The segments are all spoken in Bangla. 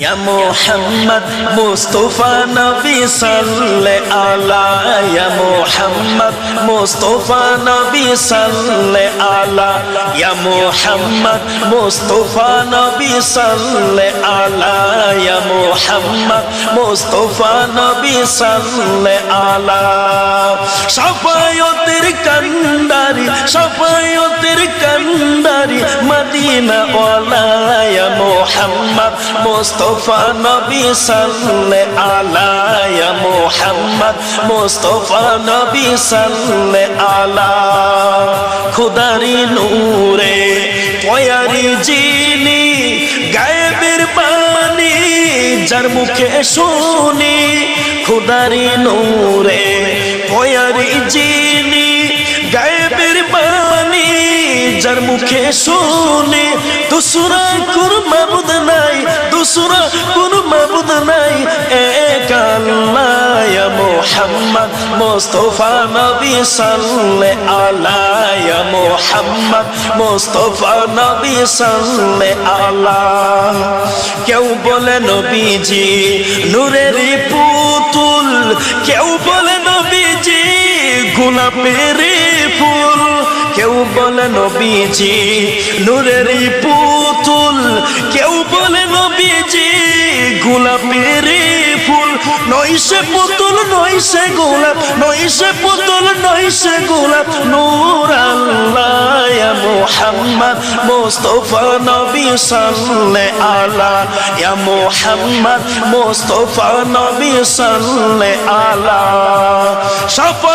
يا محمد مصطفى نبي صل على يا محمد مصطفى نبي صل على يا محمد مصطفى نبي صل على يا محمد مصطفى نبي صل على شفايتر সফায়তের কান্দারি মদিনা ওলায়া মোহাম্মদ, মোস্তফা নবী সাল্লে আলায়া মোহাম্মদ, মোস্তফা নবী সাল্লে আলা খুদারি নূরে পয়ারি জিনি, গায়েবের পানি যার মুখে শুনি, খুদারি নূরে পয়ারি জিনি যার মুখে শুনি, দুসরা কোন মাবুদ নাই, দুসরা কোন মাবুদ নাই। এক আল্লাহ মুহাম্মদ, মুস্তাফা নবী সাল্লে আলা মুহাম্মদ, মুস্তাফা নবী সাল্লে আলা কেউ বলে নবীজি, নূরের পুতুল। কেউ বলে নবীজি, গোলাপের ফুল। কেউ বলে নবীজি, নূরের পুতুল। কেউ বলে নবীজি, গোলাপের ফুল। নইসে পুতুল নইসে গোলাপ নইসে পুতুল নইসে গোলাপ। নূর আল্লাহ মুহাম্মদ, মুস্তাফা নবী সাল্লে আলা ইয়া মুহাম্মদ, মুস্তাফা নবী সাল্লে আলা সাফায়তের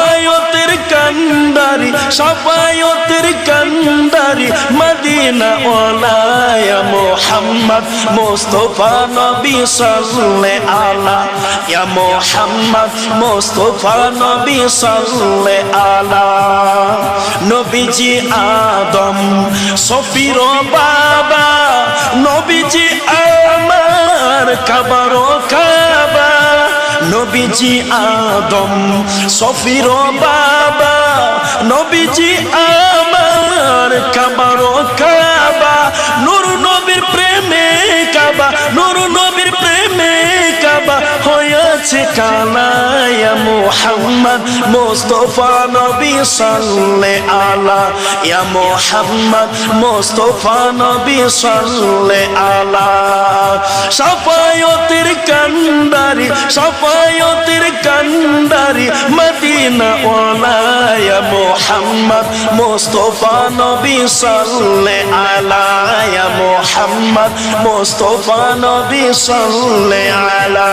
কান্দারি সাফায়তের কান্দারি। মদিনা ওয়ালা ইয়া মুহাম্মদ মুস্তাফা নবী সাল্লে আলা ইয়া মুহাম্মদ মুস্তাফা নবী সাল্লে আলা নবীজি আদম, সফির বাবা। নবীজি আমার, কাবার কাবা নবীজি আদম, সফির বাবা। নবীজি আমার কাবার কাবা। নুর নবীর প্রেমে কাবা, নুর নবীর প্রেমে কাবা। হয়েছে কানায়া মুহাম্মদ, মুস্তফা নবী সাল্লে আলা। ইয়া মুহাম্মদ, মুস্তফা নবী সাল্লে আলা। সাফায়তের কান্দারি সাফায়তের কান্দারি মদিনা ওয়ালা ইয়া মুহাম্মদ, মুস্তফা নবী সাল্লে আলা। ইয়া মুহাম্মদ, মুস্তফা নবী সাল্লে আলা।